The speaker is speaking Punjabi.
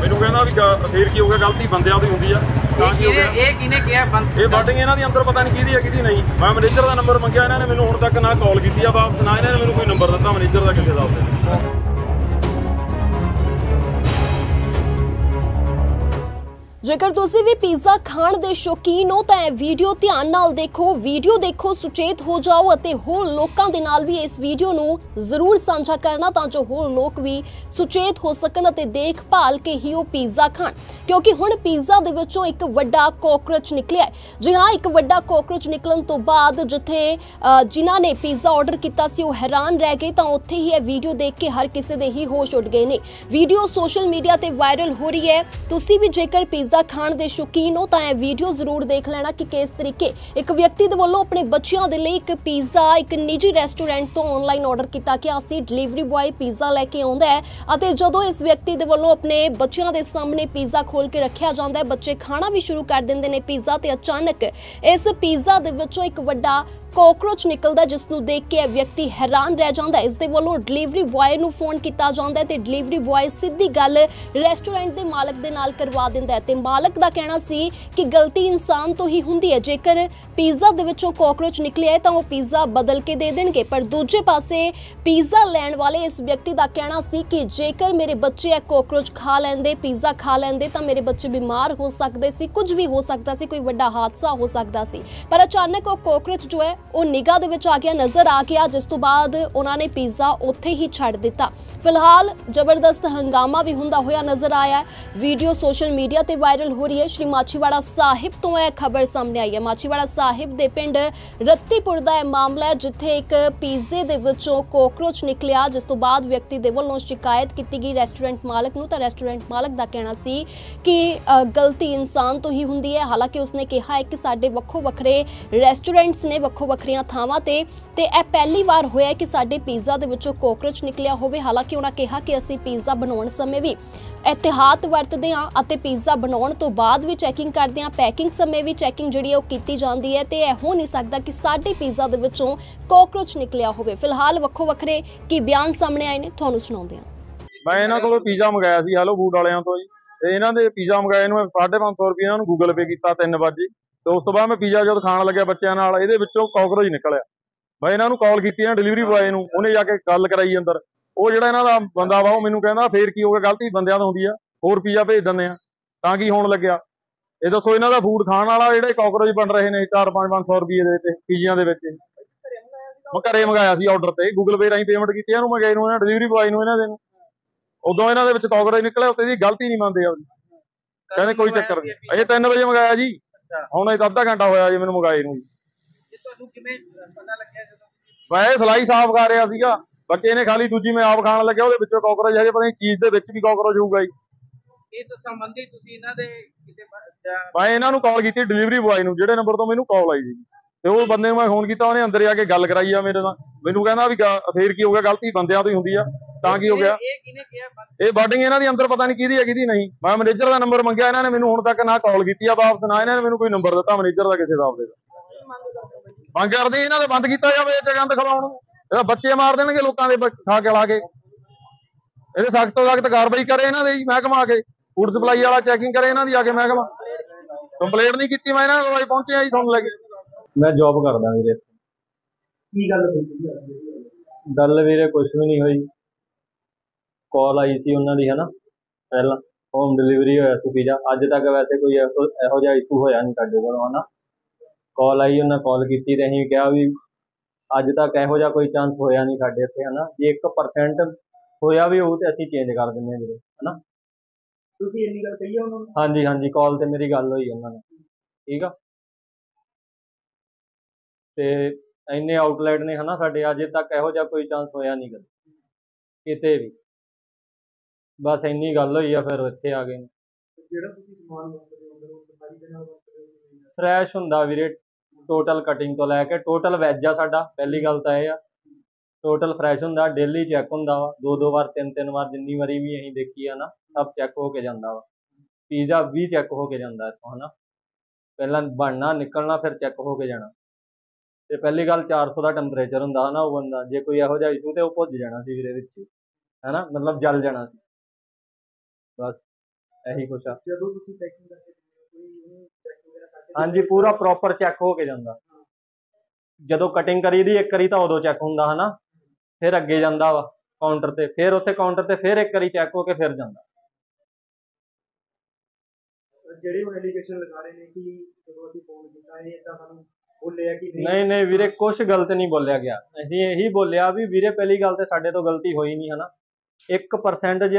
ਮੈਨੂੰ ਕਹਿੰਦਾ ਵੀ ਗ- ਫੇਰ ਕੀ ਹੋ ਗਿਆ ਗਲਤੀ ਬੰਦਿਆਂ ਦੀ ਹੁੰਦੀ ਆ ਤਾਂ ਕੀ ਹੋ ਗਿਆ? ਇਹ ਕਿਹਨੇ ਕਿਹਾ ਬੰਦ ਇਹ ਬਾਟਿੰਗ ਇਹਨਾਂ ਦੀ ਅੰਦਰ ਪਤਾ ਨਹੀਂ ਕਿਹਦੀ ਹੈ ਕਿਹਦੀ ਨਹੀਂ। ਮੈਂ ਮੈਨੇਜਰ ਦਾ ਨੰਬਰ ਮੰਗਿਆ ਇਹਨਾਂ ਨੇ ਮੈਨੂੰ ਹੁਣ ਤੱਕ ਨਾ ਕਾਲ ਕੀਤੀ ਆ ਵਾਪਸ ਨਾ ਇਹਨਾਂ ਨੇ ਮੈਨੂੰ ਕੋਈ ਨੰਬਰ ਦਿੱਤਾ ਮੈਨੇਜਰ ਦਾ ਕਿਸੇ ਦਾ ਉੱਤੇ ਜੇਕਰ ਤੁਸੀਂ ਵੀ ਪੀਜ਼ਾ ਖਾਣ ਦੇ ਸ਼ੌਕੀਨ ਹੋ ਤਾਂ ਇਹ ਵੀਡੀਓ ਧਿਆਨ ਨਾਲ ਦੇਖੋ। ਵੀਡੀਓ ਦੇਖੋ ਸੁਚੇਤ ਹੋ ਜਾਓ ਅਤੇ ਹੋਰ ਲੋਕਾਂ ਦੇ ਨਾਲ ਵੀ ਇਸ ਵੀਡੀਓ ਨੂੰ ਜ਼ਰੂਰ ਸਾਂਝਾ ਕਰਨਾ ਤਾਂ ਜੋ ਹੋਰ ਲੋਕ ਵੀ ਸੁਚੇਤ ਹੋ ਸਕਣ ਅਤੇ ਦੇਖਭਾਲ ਕੇ ਹੀ ਉਹ ਪੀਜ਼ਾ ਖਾਣ। ਕਿਉਂਕਿ ਹੁਣ ਪੀਜ਼ਾ ਦੇ ਵਿੱਚੋਂ ਇੱਕ ਵੱਡਾ ਕੋਕਰੋਚ ਨਿਕਲਿਆ ਹੈ। ਜੀ ਹਾਂ ਇੱਕ ਵੱਡਾ ਕੋਕਰੋਚ ਨਿਕਲਣ ਤੋਂ ਬਾਅਦ ਜਿੱਥੇ ਅ, ਜਿਨ੍ਹਾਂ ਨੇ ਪੀਜ਼ਾ ਆਰਡਰ ਕੀਤਾ ਸੀ ਉਹ ਹੈਰਾਨ ਰਹਿ ਗਏ ਤਾਂ ਉੱਥੇ ਹੀ ਇਹ ਵੀਡੀਓ ਦੇਖ ਕੇ ਹਰ ਕਿਸੇ ਦੇ ਹੀ ਹੋਸ਼ ਉੱਡ ਗਏ ਨੇ। ਵੀਡੀਓ ਸੋਸ਼ਲ ਮੀਡੀਆ ਤੇ ਵਾਇਰਲ ਹੋ ਰਹੀ ਹੈ। ਤੁਸੀਂ ਵੀ ਜੇਕਰ ਪੀਜ਼ਾ ਖਾਣ ਦੇ ਸ਼ੌਕੀਨ ਹੋ, ਤਾਂ ਇਹ ਵੀਡੀਓ ਜ਼ਰੂਰ ਦੇਖ ਲੈਣਾ ਕਿ ਕਿਸ ਤਰੀਕੇ ਇੱਕ ਵਿਅਕਤੀ ਦੇ ਵੱਲੋਂ ਆਪਣੇ ਬੱਚਿਆਂ ਦੇ ਲਈ ਇੱਕ ਪੀਜ਼ਾ ਇੱਕ ਨਿੱਜੀ ਰੈਸਟੋਰੈਂਟ ਤੋਂ ਆਨਲਾਈਨ ਆਰਡਰ ਕੀਤਾ ਗਿਆ ਸੀ ਡਿਲੀਵਰੀ ਬੁਆਏ ਪੀਜ਼ਾ ਲੈ ਕੇ ਆਉਂਦਾ ਹੈ ਅਤੇ ਜਦੋਂ ਇਸ ਵਿਅਕਤੀ ਦੇ ਵੱਲੋਂ ਆਪਣੇ ਬੱਚਿਆਂ ਦੇ ਸਾਹਮਣੇ ਪੀਜ਼ਾ ਖੋਲ ਕੇ ਰੱਖਿਆ ਜਾਂਦਾ ਹੈ, ਬੱਚੇ ਖਾਣਾ ਵੀ ਸ਼ੁਰੂ ਕਰ ਦਿੰਦੇ ਨੇ ਪੀਜ਼ਾ ਤੇ ਅਚਾਨਕ ਇਸ ਪੀਜ਼ਾ ਦੇ ਵਿੱਚੋਂ ਇੱਕ ਵੱਡਾ ਕੋਕਰੋਚ ਨਿਕਲਦਾ ਜਿਸ ਨੂੰ ਦੇਖ ਕੇ ਇਹ ਵਿਅਕਤੀ ਹੈਰਾਨ ਰਹਿ ਜਾਂਦਾ ਇਸ ਦੇ ਵੱਲੋਂ ਡਿਲੀਵਰੀ ਬੁਆਏ ਨੂੰ ਫੋਨ ਕੀਤਾ ਜਾਂਦਾ ਹੈ ਤੇ ਡਿਲੀਵਰੀ ਬੁਆਏ ਸਿੱਧੀ ਗੱਲ ਰੈਸਟੋਰੈਂਟ ਦੇ ਮਾਲਕ ਦੇ ਨਾਲ ਕਰਵਾ ਦਿੰਦਾ ਹੈ। ਤੇ ਮਾਲਕ ਦਾ ਕਹਿਣਾ ਸੀ ਕਿ ਗਲਤੀ ਇਨਸਾਨ ਤੋਂ ਹੀ ਹੁੰਦੀ ਹੈ। ਜੇਕਰ ਪੀਜ਼ਾ ਦੇ ਵਿੱਚੋਂ ਕੋਕਰੋਚ ਨਿਕਲਿਆ ਤਾਂ ਉਹ ਪੀਜ਼ਾ ਬਦਲ ਕੇ ਦੇ ਦੇਣਗੇ। ਪਰ ਦੂਜੇ ਪਾਸੇ ਪੀਜ਼ਾ ਲੈਣ ਵਾਲੇ ਇਸ ਵਿਅਕਤੀ ਦਾ ਕਹਿਣਾ ਸੀ ਕਿ ਜੇਕਰ ਮੇਰੇ ਬੱਚੇ ਇਹ ਕੋਕਰੋਚ ਖਾ ਲੈਂਦੇ ਪੀਜ਼ਾ ਖਾ ਲੈਂਦੇ ਤਾਂ ਮੇਰੇ ਬੱਚੇ ਬਿਮਾਰ ਹੋ ਸਕਦੇ ਸੀ, ਕੁਝ ਵੀ ਹੋ ਸਕਦਾ ਸੀ, ਕੋਈ ਵੱਡਾ ਹਾਦਸਾ ਹੋ ਸਕਦਾ ਸੀ। ਪਰ ਅਚਾਨਕ ਉਹ ਕੋਕਰੋਚ ਜੋ ਹੈ ਉਹ ਨਿਗਾਹ ਦੇ ਵਿੱਚ ਆ ਗਿਆ, ਨਜ਼ਰ ਆ ਗਿਆ, ਜਿਸ ਤੋਂ ਬਾਅਦ ਉਹਨਾਂ ਨੇ ਪੀਜ਼ਾ ਉੱਥੇ ਹੀ ਛੱਡ ਦਿੱਤਾ। ਫਿਲਹਾਲ ਜ਼ਬਰਦਸਤ ਹੰਗਾਮਾ ਵੀ ਹੁੰਦਾ ਹੋਇਆ ਨਜ਼ਰ ਆਇਆ ਵੀਡੀਓ ਸੋਸ਼ਲ ਮੀਡੀਆ ਤੇ ਵਾਇਰਲ ਹੋ ਰਹੀ ਹੈ। ਸ਼੍ਰੀ ਮਾਛੀਵਾੜਾ ਸਾਹਿਬ ਤੋਂ ਇਹ ਖਬਰ ਸਾਹਮਣੇ ਆਈ ਹੈ। ਮਾਛੀਵਾੜਾ ਸਾਹਿਬ ਦੇ ਪਿੰਡ ਰੱਤੀਪੁਰ ਦਾ ਇਹ ਮਾਮਲਾ ਹੈ, ਜਿੱਥੇ ਇੱਕ ਪੀਜ਼ੇ ਦੇ ਵਿੱਚੋਂ ਕੋਕਰੋਚ ਨਿਕਲਿਆ, ਜਿਸ ਤੋਂ ਬਾਅਦ ਵਿਅਕਤੀ ਦੇ ਵੱਲੋਂ ਸ਼ਿਕਾਇਤ ਕੀਤੀ ਗਈ ਰੈਸਟੋਰੈਂਟ ਮਾਲਕ ਨੂੰ। ਤਾਂ ਰੈਸਟੋਰੈਂਟ ਮਾਲਕ ਦਾ ਕਹਿਣਾ ਸੀ ਕਿ ਗਲਤੀ ਇਨਸਾਨ ਤੋਂ ਹੀ ਹੁੰਦੀ ਹੈ। ਹਾਲਾਂਕਿ ਉਸਨੇ ਕਿਹਾ ਹੈ ਕਿ ਸਾਡੇ ਵੱਖੋ ਵੱਖਰੇ ਰੈਸਟੋਰੈਂਟਸ ਨੇ ਵੱਖੋ ਵੱਖਰੀਆਂ ਥਾਵਾਂ ਤੇ ਤੇ ਇਹ ਪਹਿਲੀ ਵਾਰ ਹੋਇਆ ਕਿ ਸਾਡੇ ਪੀਜ਼ਾ ਦੇ ਵਿੱਚੋਂ ਕੋਕਰੋਚ ਨਿਕਲਿਆ ਹੋਵੇ। ਹਾਲਾਂਕਿ ਉਹਨਾਂ ਕਿਹਾ ਕਿ ਅਸੀਂ ਪੀਜ਼ਾ ਬਣਾਉਣ ਸਮੇਂ ਵੀ ਇਤਿਹਾਤ ਵਰਤਦੇ ਹਾਂ ਅਤੇ ਪੀਜ਼ਾ ਬਣਾਉਣ ਤੋਂ ਬਾਅਦ ਵੀ ਚੈਕਿੰਗ ਕਰਦੇ ਹਾਂ। ਪੈਕਿੰਗ ਸਮੇਂ ਵੀ ਚੈਕਿੰਗ ਜਿਹੜੀ ਹੈ ਉਹ ਕੀਤੀ ਜਾਂਦੀ ਹੈ ਤੇ ਇਹ ਹੋ ਨਹੀਂ ਸਕਦਾ ਕਿ ਸਾਡੇ ਪੀਜ਼ਾ ਦੇ ਵਿੱਚੋਂ ਕੋਕਰੋਚ ਨਿਕਲਿਆ ਹੋਵੇ। ਫਿਲਹਾਲ ਵੱਖੋ ਵੱਖਰੇ ਕੀ ਬਿਆਨ ਸਾਹਮਣੇ ਆਏ ਨੇ, ਤੁਹਾਨੂੰ ਸੁਣਾਉਂਦੇ ਹਾਂ। ਮੈਂ ਇਹਨਾਂ ਕੋਲੋਂ ਪੀਜ਼ਾ ਮੰਗਾਇਆ ਸੀ ਹੈਲੋ ਫੂਡ ਵਾਲਿਆਂ ਤੋਂ ਜੀ। ਤੇ ਇਹਨਾਂ ਦੇ ਪੀਜ਼ਾ ਮੰਗਾਏ ਨੂੰ ਮੈਂ 550 ਰੁਪਏ ਇਹਨਾਂ ਨੂੰ ਗੂਗਲ ਪੇ ਕੀਤਾ 3 ਵਜੇ ਤੇ ਉਸ ਤੋਂ ਬਾਅਦ ਮੈਂ ਪੀਜ਼ਾ ਜਦ ਖਾਣ ਲੱਗਿਆ ਬੱਚਿਆਂ ਨਾਲ, ਇਹਦੇ ਵਿੱਚੋਂ ਕਾਕਰੋਚ ਨਿਕਲਿਆ। ਮੈਂ ਇਹਨਾਂ ਨੂੰ ਕਾਲ ਕੀਤੀ ਨਾ ਡਿਲੀਵਰੀ ਬੁਆਏ ਨੂੰ, ਉਹਨੇ ਜਾ ਕੇ ਗੱਲ ਕਰਾਈ ਅੰਦਰ। ਉਹ ਜਿਹੜਾ ਇਹਨਾਂ ਦਾ ਬੰਦਾ ਵਾ, ਉਹ ਮੈਨੂੰ ਕਹਿੰਦਾ, ਫੇਰ ਕੀ ਹੋ ਗਿਆ, ਗਲਤੀ ਬੰਦਿਆਂ ਤੋਂ ਹੁੰਦੀ ਆ, ਹੋਰ ਪੀਜ਼ਾ ਭੇਜ ਦਿੰਦੇ ਆ, ਤਾਂ ਕੀ ਹੋਣ ਲੱਗਿਆ। ਇਹ ਦੱਸੋ ਇਹਨਾਂ ਦਾ ਫੂਡ ਖਾਣ ਵਾਲਾ ਜਿਹੜੇ ਕਾਕਰੋਚ ਬਣ ਰਹੇ ਨੇ 4-5-500 ਰੁਪਏ ਦੇ ਤੇ ਪੀਜ਼ਿਆਂ ਦੇ ਵਿੱਚ। ਮੈਂ ਘਰੇ ਮੰਗਾਇਆ ਸੀ ਆਰਡਰ ਤੇ ਗੂਗਲ ਪੇ ਰਾਹੀਂ ਪੇਮੈਂਟ ਕੀਤੀ ਇਹਨੂੰ ਮੈਂ ਗਏ ਨੂੰ, ਇਹਨਾਂ ਡਿਲੀਵਰੀ ਬੁਆਏ ਨੂੰ ਇਹਨਾਂ ਦੇ ਨੂੰ। ਉਦੋਂ ਇਹਨਾਂ ਦੇ ਵਿੱਚ ਕਾਕਰੋਚ ਨਿਕਲਿਆ ਉੱਤੇ ਦੀ ਗਲਤੀ ਨਹੀਂ ਮੰਨਦੇ ਆ ਕਹਿੰਦੇ ਕੋਈ ਚੱਕਰ ਨਹੀਂ। ਅਜੇ 3 ਵਜੇ ਮੰਗਾਇਆ ਜੀ। ਹੁਣ ਇਹ ਤਾਂ ਅੱਧਾ ਘੰਟਾ ਹੋਇਆ ਜੀ ਮੈਨੂੰ ਮੰਗਾਏ ਨੂੰ ਜੀ। ਇਹ ਤੁਹਾਨੂੰ ਕਿਵੇਂ ਪਤਾ ਲੱਗਿਆ ਜਦੋਂ ਮੈਂ ਇਹ ਸਲਾਈ ਸਾਫ਼ ਕਰ ਰਿਹਾ ਸੀਗਾ। ਬੱਚੇ ਨੇ ਖਾਲੀ ਦੂਜੀ ਮੈਂ ਆਪ ਖਾਣ ਲੱਗਿਆ ਉਹਦੇ ਵਿੱਚੋਂ ਕਾਕਰੋਚ ਹਜੇ ਪਤਾ ਨਹੀਂ ਚੀਜ਼ ਦੇ ਵਿੱਚ ਵੀ ਕਾਕਰੋਚ ਹੋਊਗਾ ਜੀ। ਇਸ ਸੰਬੰਧੀ ਤੁਸੀਂ ਇਹਨਾਂ ਦੇ ਕਿਸੇ ਬ- ਜਾਂ- ਮੈਂ ਇਹਨਾਂ ਨੂੰ ਕਾਲ ਕੀਤੀ ਡਿਲੀਵਰੀ ਬੁਆਏ ਨੂੰ ਜਿਹੜੇ ਨੰਬਰ ਤੋਂ ਮੈਨੂੰ ਕਾਲ ਆਈ ਸੀ ਤੇ ਉਹ ਬੰਦੇ ਨੂੰ ਮੈਂ ਫੋਨ ਕੀਤਾ ਉਹਨੇ ਅੰਦਰ ਆ ਕੇ ਗੱਲ ਕਰਾਈ ਆ ਮੇਰੇ ਨਾਲ। ਮੈਨੂੰ ਕਹਿੰਦਾ ਵੀ ਫੇਰ ਕੀ ਹੋ ਗਿਆ ਗਲਤੀ ਬੰਦਿਆਂ ਤੋਂ ਹੀ ਹੁੰਦੀ ਆ। ਤਾਂ ਕੀ ਹੋ ਗਿਆ? ਇਹ- ਇਹ ਕਿਹਨੇ ਕਿਹਾ? ਇਹ ਬਾਡਿੰਗ ਇਹਨਾਂ ਦੀ ਅੰਦਰ ਪਤਾ ਨਹੀਂ ਕਿਹਦੀ ਹੈ ਕਿਹਦੀ ਨਹੀਂ। ਮੈਂ ਮੈਨੇਜਰ ਦਾ ਨੰਬਰ ਮੰਗਿਆ ਇਹਨਾਂ ਨੇ ਮੈਨੂੰ ਹੁਣ ਤੱਕ ਨਾ ਕਾਲ ਕੀਤੀ ਆ ਵਾਪਸ ਨਾ ਇਹਨਾਂ ਨੇ ਮੈਨੂੰ ਕੋਈ ਨੰਬਰ ਦਿੱਤਾ ਮੈਨੇਜਰ ਦਾ ਕਿਸੇ ਦਾ ਆਪਦੇ ਦਾ। ਮੰਗ ਕਰਦੇ ਇਹਨਾਂ ਦਾ ਬੰਦ ਕੀਤਾ ਜਾਵੇ ਇਹ ਜਗ੍ਹਾ ਦਿਖਾਉਣ ਨੂੰ ਇਹਦਾ ਬੱਚੇ ਮਾਰ ਦੇਣਗੇ ਲੋਕਾਂ ਦੇ ਖਾ ਕੇ ਲਾ ਕੇ। ਇਹਦੇ ਸਖਤ ਤੋਂ ਸਖਤ ਕਾਰਵਾਈ ਕਰੇ ਇਹਨਾਂ ਦੇ ਜੀ ਮਹਿਕਮਾ ਆ ਕੇ। ਫੂਡ ਸਪਲਾਈ ਵਾਲਾ ਚੈਕਿੰਗ ਕਰੇ ਇਹਨਾਂ ਦੀ ਆ ਕੇ ਮਹਿਕਮਾ। ਕੰਪਲੇਂਟ ਨਹੀਂ ਕੀਤੀ ਮੈਂ ਇਹਨਾਂ ਕੋਲ ਪਹੁੰਚਿਆ ਜੀ ਤੁਹਾਨੂੰ ਲੈ ਕੇ। ਮੈਂ ਜੌਬ ਕਰਦਾ ਵੀਰੇ। ਕੀ ਗੱਲ ਹੋਈ? ਗੱਲ ਵੀਰੇ ਕੁਝ ਵੀ ਨਹੀਂ ਹੋਈ। ਕਾਲ ਆਈ ਸੀ ਉਹਨਾਂ ਦੀ ਹਨਾ? ਪਹਿਲਾਂ ਹੋਮ ਡਿਲੀਵਰੀ ਹੋਇਆ ਸੀ ਪੀਜ਼ਾ ਅੱਜ ਤੱਕ ਵੈਸੇ ਕੋਈ ਇਹੋ ਇਹੋ ਜਿਹਾ ਇਸ਼ੂ ਹੋਇਆ ਨਹੀਂ ਸਾਡੇ ਕੋਲ ਹਨਾ? ਕਾਲ ਆਈ ਉਹਨਾਂ ਕਾਲ ਕੀਤੀ ਤੇ ਅਸੀਂ ਕਿਹਾ ਵੀ ਅੱਜ ਤੱਕ ਇਹੋ ਜਿਹਾ ਕੋਈ ਚਾਂਸ ਹੋਇਆ ਨਹੀਂ ਸਾਡੇ ਇੱਥੇ ਹਨਾ? ਜੇ 1% ਹੋਇਆ ਵੀ ਹੋਊ ਤੇ ਅਸੀਂ ਚੇਂਜ ਕਰ ਦਿੰਦੇ ਹਾਂ ਵੀਰੇ ਹਨਾ? ਤੁਸੀਂ ਇੰਨੀ ਗੱਲ ਕਹੀ ਆ ਉਹਨਾਂ ਨੂੰ? ਹਾਂਜੀ ਹਾਂਜੀ ਕਾਲ ਤੇ ਮੇਰੀ ਗੱਲ ਹੋਈ ਉਹਨਾਂ ਨਾਲ ਠੀਕ ਆ? ਤੇ ਇੰਨੇ ਆਊਟਲੈਟ ਨੇ ਹਨਾ ਸਾਡੇ ਅਜੇ ਤੱਕ ਇਹੋ ਜਿਹਾ ਕੋਈ ਚਾਂਸ ਹੋਇਆ ਨਹੀਂ ਕਦੇ ਕਿਤੇ ਵੀ। ਬਸ ਇੰਨੀ ਗੱਲ ਹੋਈ ਆ ਫਿਰ ਇੱਥੇ ਆ ਗਏ ਜਿਹੜਾ ਤੁਸੀਂ ਸਮਾਨ ਵਰਤਦੇ ਹੋ ਅੰਦਰ ਉਹ ਸਫ਼ਾਈ ਦੇ ਨਾਲ ਵਰਤਦੇ ਹੋ ਫਰੈਸ਼ ਹੁੰਦਾ ਵੀਰੇ ਟੋਟਲ ਕਟਿੰਗ ਤੋਂ ਲੈ ਕੇ ਟੋਟਲ ਵੈਜ ਆ ਸਾਡਾ ਪਹਿਲੀ ਗੱਲ ਤਾਂ ਇਹ ਆ। ਟੋਟਲ ਫਰੈਸ਼ ਹੁੰਦਾ ਡੇਲੀ ਚੈੱਕ ਹੁੰਦਾ ਵਾ। ਦੋ ਦੋ ਵਾਰ ਤਿੰਨ ਤਿੰਨ ਵਾਰ ਜਿੰਨੀ ਵਾਰੀ ਵੀ ਅਸੀਂ ਦੇਖੀ ਆ ਨਾ ਸਭ ਚੈੱਕ ਹੋ ਕੇ ਜਾਂਦਾ ਵਾ। ਪੀਜ਼ਾ ਵੀ ਚੈੱਕ ਹੋ ਕੇ ਜਾਂਦਾ ਇੱਥੋਂ ਹਨਾ। ਪਹਿਲਾਂ ਬਣਨਾ ਨਿਕਲਣਾ ਫਿਰ ਚੈੱਕ ਹੋ ਕੇ ਜਾਣਾ। ਤੇ ਪਹਿਲੀ ਗੱਲ 400 ਦਾ ਟੈਂਪਰੇਚਰ ਹੁੰਦਾ ਹਨਾ ਉਹ ਬੰਦਾ ਜੇ ਕੋਈ ਇਹੋ ਜਿਹਾ ਇਸ਼ੂ ਤੇ ਉਹ ਭੁੱਜ ਜਾਣਾ ਸੀ ਵੀਰੇ ਵਿੱਚ ਹੀ, ਹਨਾ। ਮਤਲਬ ਜਲ ਜਾਣਾ ਸੀ। ਬਸ ਇਹੀ ਕੁਛ ਆ। ਜਦੋਂ ਤੁਸੀਂ ਪੈਕਿੰਗ ਕਰਕੇ ਕੋਈ ਚੈੱਕ ਵਗੈਰਾ ਕਰਕੇ ਹਾਂਜੀ ਪੂਰਾ ਪ੍ਰੋਪਰ ਚੈੱਕ ਹੋ ਕੇ ਜਾਂਦਾ। ਜਦੋਂ ਕਟਿੰਗ ਕਰੀਦੀ ਇੱਕ ਵਾਰੀ ਤਾਂ ਉਦੋਂ ਚੈੱਕ ਹੁੰਦਾ ਹਨਾ? ਫਿਰ ਅੱਗੇ ਜਾਂਦਾ ਵਾ ਕਾਊਂਟਰ ਤੇ ਫਿਰ ਉੱਥੇ ਕਾਊਂਟਰ ਤੇ ਫਿਰ ਇੱਕ ਵਾਰੀ ਚੈੱਕ ਹੋ ਕੇ ਫਿਰ ਜਾਂਦਾ। ਜਿਹੜੇ ਉਹ ਐਲੀਗੇਸ਼ਨ ਲਗਾ ਰਹੇ ਨੇ ਕਿ ਜਦੋਂ ਅਸੀਂ ਫੋਨ ਕੀਤਾ ਇਹ ਇਦਾਂ ਸਾਨੂੰ ਬੋਲਿਆ ਕਿ ਨਹੀਂ? ਨਹੀਂ ਨਹੀਂ ਵੀਰੇ ਕੁਝ ਗਲਤ ਨਹੀਂ ਬੋਲਿਆ ਗਿਆ। ਅਸੀਂ ਇਹੀ ਬੋਲਿਆ ਵੀ ਵੀਰੇ ਪਹਿਲੀ ਗੱਲ ਤੇ ਸਾਡੇ ਤੋਂ ਗਲਤੀ ਹੋਈ ਨਹੀਂ ਹਨਾ? 1% ਜੇ